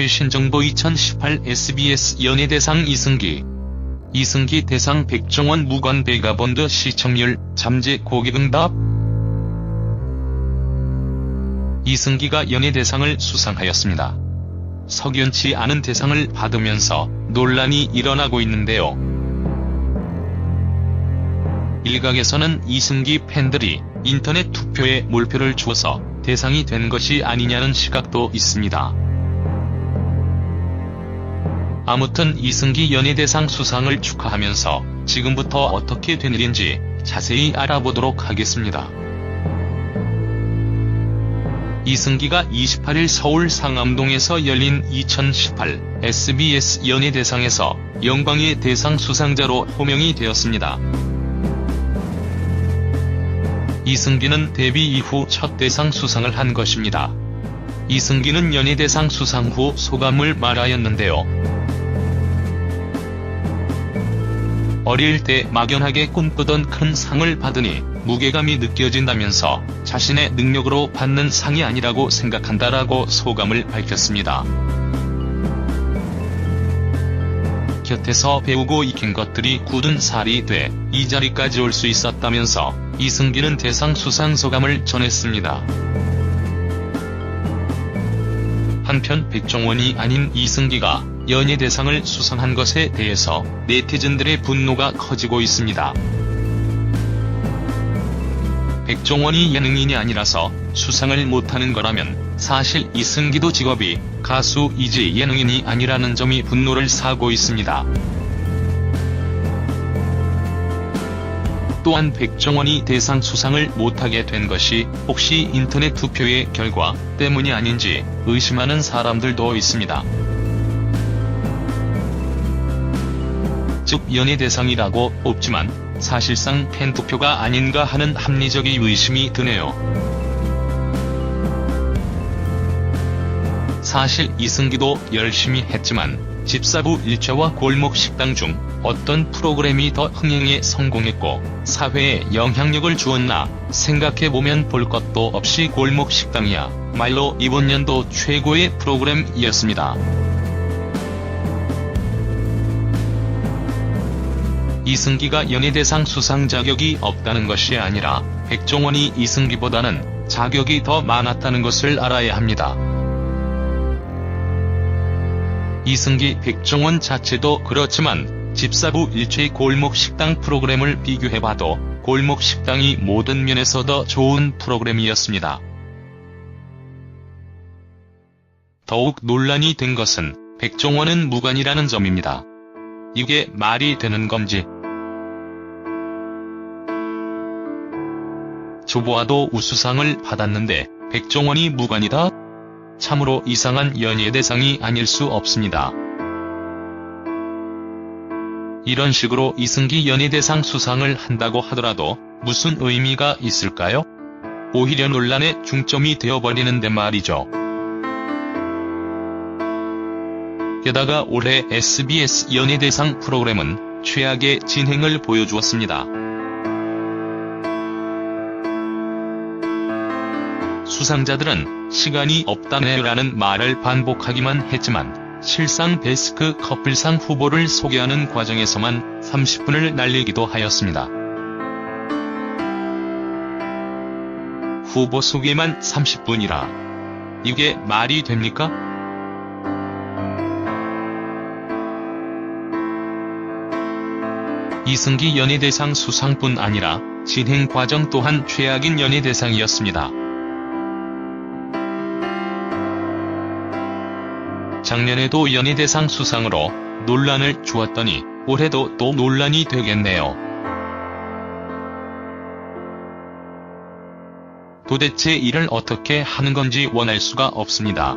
최신 정보 2018 SBS 연예대상 이승기 이승기 대상 백종원 무관 베가본드 시청률 잠재 고객응답 이승기가 연예대상을 수상하였습니다. 석연치 않은 대상을 받으면서 논란이 일어나고 있는데요. 일각에서는 이승기 팬들이 인터넷 투표에 몰표를 주어서 대상이 된 것이 아니냐는 시각도 있습니다. 아무튼 이승기 연예대상 수상을 축하하면서 지금부터 어떻게 된 일인지 자세히 알아보도록 하겠습니다. 이승기가 28일 서울 상암동에서 열린 2018 SBS 연예대상에서 영광의 대상 수상자로 호명이 되었습니다. 이승기는 데뷔 이후 첫 대상 수상을 한 것입니다. 이승기는 연예대상 수상 후 소감을 말하였는데요. 어릴 때 막연하게 꿈꾸던 큰 상을 받으니 무게감이 느껴진다면서 자신의 능력으로 받는 상이 아니라고 생각한다라고 소감을 밝혔습니다. 곁에서 배우고 익힌 것들이 굳은 살이 돼 이 자리까지 올 수 있었다면서 이승기는 대상 수상 소감을 전했습니다. 한편 백종원이 아닌 이승기가 연예대상을 수상한 것에 대해서 네티즌들의 분노가 커지고 있습니다. 백종원이 예능인이 아니라서 수상을 못하는 거라면 사실 이승기도 직업이 가수이지 예능인이 아니라는 점이 분노를 사고 있습니다. 또한 백종원이 대상 수상을 못하게 된 것이 혹시 인터넷 투표의 결과 때문이 아닌지 의심하는 사람들도 있습니다. 즉 연예 대상이라고 뽑지만 사실상 팬 투표가 아닌가 하는 합리적인 의심이 드네요. 사실 이승기도 열심히 했지만 집사부 일체와 골목 식당 중 어떤 프로그램이 더 흥행에 성공했고 사회에 영향력을 주었나 생각해보면 볼 것도 없이 골목 식당이야 말로 이번 연도 최고의 프로그램이었습니다. 이승기가 연예대상 수상 자격이 없다는 것이 아니라 백종원이 이승기보다는 자격이 더 많았다는 것을 알아야 합니다. 이승기 백종원 자체도 그렇지만 집사부 일체의 골목 식당 프로그램을 비교해봐도 골목 식당이 모든 면에서 더 좋은 프로그램이었습니다. 더욱 논란이 된 것은 백종원은 무관이라는 점입니다. 이게 말이 되는 건지. 조보아도 우수상을 받았는데 백종원이 무관이다? 참으로 이상한 연예 대상이 아닐 수 없습니다. 이런 식으로 이승기 연예대상 수상을 한다고 하더라도 무슨 의미가 있을까요? 오히려 논란의 중점이 되어버리는데 말이죠. 게다가 올해 SBS 연예대상 프로그램은 최악의 진행을 보여주었습니다. 수상자들은 시간이 없다네라는 말을 반복하기만 했지만 실상 베스트 커플상 후보를 소개하는 과정에서만 30분을 날리기도 하였습니다. 후보 소개만 30분이라. 이게 말이 됩니까? 이승기 연예대상 수상뿐 아니라 진행 과정 또한 최악인 연예대상이었습니다. 작년에도 연예대상 수상으로 논란을 주었더니 올해도 또 논란이 되겠네요. 도대체 이를 어떻게 하는 건지 원할 수가 없습니다.